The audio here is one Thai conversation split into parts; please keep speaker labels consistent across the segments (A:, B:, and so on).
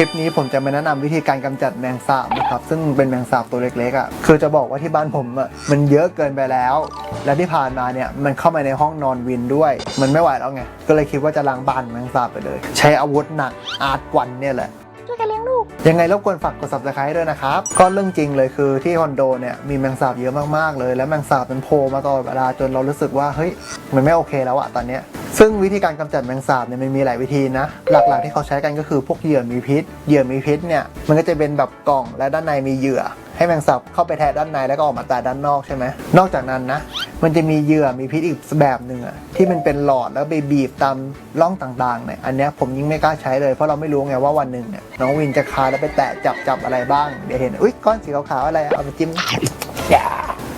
A: ลิปนี้ผมจะมาแนะนำวิธีการกำจัดแมงสาบนะครับ ซึ่งเป็นแมงสาบตัวเล็กๆอะคือจะบอกว่าที่บ้านผมอะมันเยอะเกินไปแล้ว และที่ผ่านมาเนี่ยมันเข้ามาในห้องนอนวินด้วย มันไม่ไหวแล้วไงก็เลยคิดว่าจะล้างบ้านแมงสาบไปเลย ใช้อาวุธหนักอาร์ตกวันเนี่ยแหละ
B: ยัง
A: ไงรบกวนฝากกด subscribe ด้วยนะครับ ก็เรื่องจริงเลยคือที่คอนโดเนี่ยมีแมงสาบเยอะมากๆเลย แล้วแมงสาบมันโผล่มาตลอดเวลาจนเรารู้สึกว่าเฮ้ยมันไม่โอเคแล้วอะตอนเนี้ยซึ่งวิธีการกำจัดแมงสาบเนี่ยมันมีหลายวิธีนะ หลักๆที่เขาใช้กันก็คือพวกเหยื่อมีพิษ เหยื่อมีพิษเนี่ยมันก็จะเป็นแบบกล่องและด้านในมีเหยื่อ ให้แมงสาบเข้าไปแทะด้านในแล้วก็ออกมาตายด้านนอกใช่ไหมนอกจากนั้นนะ มันจะมีเหยื่อมีพิษอีกแบบหนึ่งอะที่มันเป็นหลอดแล้วไปบีบตามร่องต่างๆเนี่ยอันเนี้ยผมยิ่งไม่กล้าใช้เลยเพราะเราไม่รู้ไงว่าวันหนึ่งเนี่ยน้องวินจะคาแล้วไปแตะจับจับอะไรบ้าง เดี๋ยวเห็นอุ้ยก้อนสีขาวๆอะไรอะเอาไปจิ้มอย่า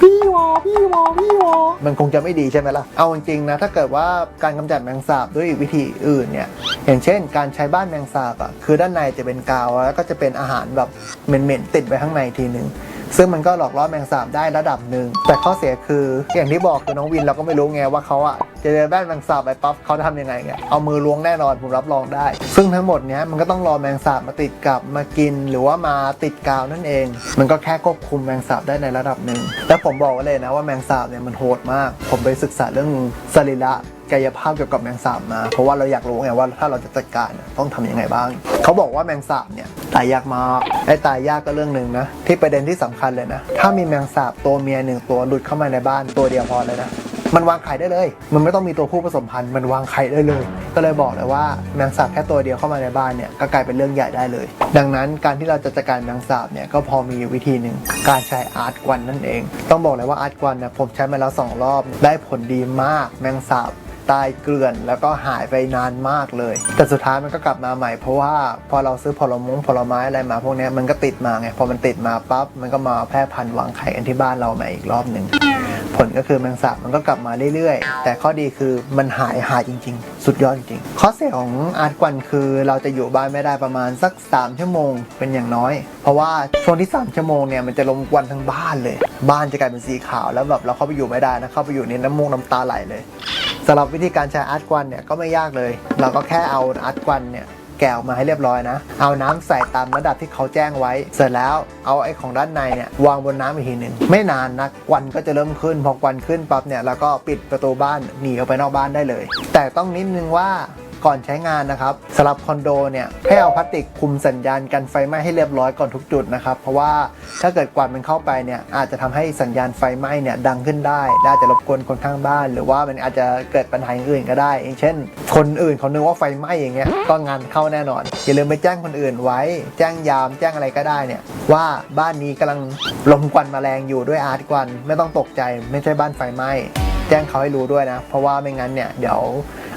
A: พี่วอพี่วอพี่วอมันคงจะไม่ดีใช่ไหมล่ะ เอาจริงๆนะ ถ้าเกิดว่าการกำจัดแมงสาบด้วยวิธีอื่นเนี่ย อย่างเช่น การใช้บ้านแมงสาบอะคือด้านในจะเป็นกาวแล้วก็จะเป็นอาหารแบบเหม็นๆติดไว้ข้างในทีนึง ซึ่งมันก็หลอกล่อแมงสาบได้ระดับหนึ่ง แต่ข้อเสียคืออย่างที่บอกคือน้องวินเราก็ไม่รู้ไงว่าเขาอะจะเจอแบนแมงสาบไปปั๊บเขาจะทำยังไงไงเอามือล้วงแน่นอนผมรับรองได้ ซึ่งทั้งหมดเนี้ยมันก็ต้องรอแมงสาบมาติดกับมากินหรือว่ามาติดกาวนั่นเอง มันก็แค่ควบคุมแมงสาบได้ในระดับหนึ่งแล้วผมบอกไว้เลยนะว่าแมงสาบเนี่ยมันโหดมาก ผมไปศึกษาเรื่องสรีระ กายภาพเกี่ยวกับแมงสาบมา เพราะว่าเราอยากรู้ไงว่าถ้าเราจะจัดการเนี่ยต้องทำยังไงบ้าง เขาบอกว่าแมงสาบเนี่ยตายยากมากไอ้ตายยากก็เรื่องหนึ่งนะ ที่ประเด็นที่สำคัญเลยนะ ถ้ามีแมงสาบตัวเมียหนึ่งตัวหลุดเข้ามาในบ้านตัวเดียวพอเลยนะมันวางไข่ได้เลย มันไม่ต้องมีตัวผู้ผสมพันธุ์ มันวางไข่ได้เลย ก็เลยบอกเลยว่าแมงสาบแค่ตัวเดียวเข้ามาในบ้านเนี่ย ก็กลายเป็นเรื่องใหญ่ได้เลย ดังนั้นการที่เราจะจัดการแมงสาบเนี่ย ก็พอมีวิธีหนึ่ง การใช้อาร์ตกวันนั่นเอง ต้องบอกเลยว่าอาร์ตกวันเนี่ยผมใช้มาแล้วสองรอบ ได้ผลดีมาก แมงสาบ ตายเกลื่อน แล้วก็หายไปนานมากเลย แต่สุดท้ายมันก็กลับมาใหม่เพราะว่าพอเราซื้อผลมงผลไม้อะไรมาพวกนี้มันก็ติดมาไงพอมันติดมาปั๊บมันก็มาแพร่พันธุ์วางไข่กันที่บ้านเราใหม่อีกรอบหนึ่งผลก็คือแมงสาบมันก็กลับมาเรื่อยๆ แต่ข้อดีคือมันหายหายจริง ๆ สุดยอดจริงๆข้อเสียของอาร์ตกวันคือเราจะอยู่บ้านไม่ได้ประมาณสัก 3 ชั่วโมงเป็นอย่างน้อย เพราะว่าช่วงที่ 3 ชั่วโมงเนี่ยมันจะลมควันทั้งบ้านเลย บ้านจะกลายเป็นสีขาวแล้วแบบเราเข้าไปอยู่ไม่ได้นะเข้าไปอยู่ในน้ำมูกน้ำตาไหลเลย สำหรับวิธีการใช้อาร์ตกวันเนี่ยก็ไม่ยากเลย เราก็แค่เอาอาร์ตกวันเนี่ยแกะออกมาให้เรียบร้อยนะ เอาน้ำใส่ตามระดับที่เขาแจ้งไว้ เสร็จแล้วเอาไอ้ของด้านในเนี่ยวางบนน้ำอีกทีหนึ่งไม่นานนะควันก็จะเริ่มขึ้น พอควันขึ้นปั๊บเนี่ยเราก็ปิดประตูบ้านหนีออกไปนอกบ้านได้เลย แต่ต้องนิดนึงว่า ก่อนใช้งานนะครับสำหรับคอนโดเนี่ยให้เอาพลาสติกคุมสัญญาณกันไฟไหม้ให้เรียบร้อยก่อนทุกจุดนะครับ เพราะว่าถ้าเกิดควันมันเข้าไปเนี่ยอาจจะทำให้สัญญาณไฟไหม้เนี่ยดังขึ้นได้และอาจจะรบกวนคนข้างบ้าน หรือว่ามันอาจจะเกิดปัญหาอื่นก็ได้อย่างเช่น คนอื่นเขานึกว่าไฟไหม้อย่างเงี้ยก็งานเข้าแน่นอน อย่าลืมไปแจ้งคนอื่นไว้ แจ้งยามแจ้งอะไรก็ได้เนี่ยว่าบ้านนี้กำลังลมควันแมลงอยู่ด้วยอาร์ตควันไม่ต้องตกใจ ไม่ใช่บ้านไฟไหม้ จ้งเขาให้รู้ด้วยนะ เพราะว่าไม่งั้นเนี่ยเดี๋ยว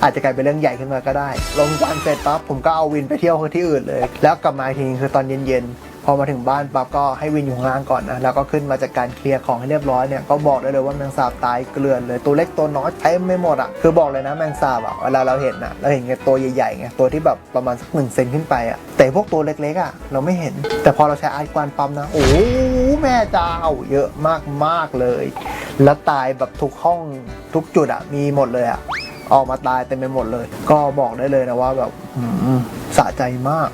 A: อาจจะกลายเป็นเรื่องใหญ่ขึ้นมาก็ได้ ลงวันเสร็จปั๊บผมก็เอาวินไปเที่ยวที่อื่นเลย แล้วกลับมาอีกทีคือตอนเย็นๆพอมาถึงบ้านปั๊บก็ให้วินอยู่ข้างล่างก่อนนะแล้วก็ขึ้นมาจากการเคลียร์ของให้เรียบร้อยเนี่ยก็บอกได้เลยว่าแมงสาบตายเกลื่อนเลยตัวเล็กตัวน้อยเต็มไม่หมดอะคือบอกเลยนะแมงสาบอะเวลาเราเห็นอะเราเห็นแค่ตัวใหญ่ๆไงตัวที่แบบประมาณสักหนึ่งเซนขึ้นไปอะแต่พวกตัวเล็กๆอะเราไม่เห็น แต่พอเราใช้อาร์ตกวานปั๊มนะโอ้โหแม่เจ้าเยอะมากๆเลย แล้วตายแบบทุกห้องทุกจุดอะมีหมดเลยอะออกมาตายเต็มไปหมดเลย ก็บอกได้เลยนะว่าแบบสะใจมาก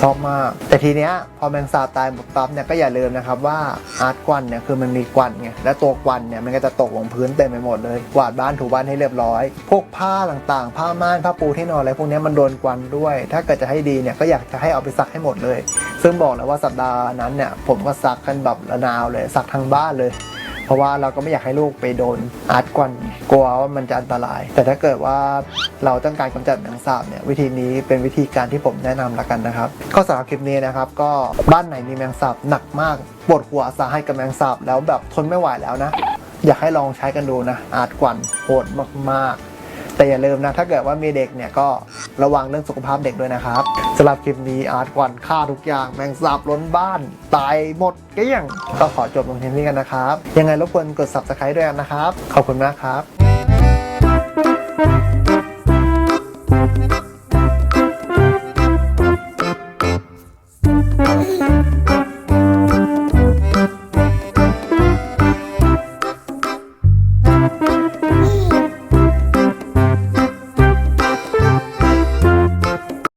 A: ชอบมาก แต่ทีเนี้ยพอแมงสาบตายหมดปั๊บเนี่ยก็อย่าลืมนะครับว่าอาร์ตกวันเนี่ยคือมันมีกวันไงและตัวกวันเนี่ยมันก็จะตกลงพื้นเต็มไปหมดเลยกวาดบ้านถูบ้านให้เรียบร้อย พวกผ้าต่างๆ ผ้าม่านผ้าปูที่นอนอะไรพวกนี้มันโดนกวันด้วย ถ้าเกิดจะให้ดีเนี่ยก็อยากจะให้เอาไปซักให้หมดเลย ซึ่งบอกเลยว่าสัปดาห์นั้นเนี่ยผมก็ซักกันแบบระนาวเลยซักทั้งบ้านเลย ราะว่าเราก็ไม่อยากให้ลูกไปโดนอาร์ตกวนกลัวว่ามันจะอันตราย แต่ถ้าเกิดว่าเราต้องการกำจัดแมงสาบเนี่ยวิธีนี้เป็นวิธีการที่ผมแนะนำละกันนะครับ ก็สำหรับคลิปนี้นะครับ ก็บ้านไหนมีแมงสาบหนักมากปวดหัวสาหัสกับแมงสาบแล้วแบบทนไม่ไหวแล้วนะ อยากให้ลองใช้กันดูนะอาร์ตกวนโหดมากๆ แต่อย่าลืมนะ ถ้าเกิดว่ามีเด็กเนี่ยก็ระวังเรื่องสุขภาพเด็กด้วยนะครับสำหรับคลิปนี้อาร์ตกวันฆ่าทุกอย่างแมงสาบล้นบ้าน ตายหมดเกลี้ยง ก็ขอจบลงที่นี้กันนะครับ ยังไงรบกวนกด subscribe ด้วยนะครับ ขอบคุณมากครับ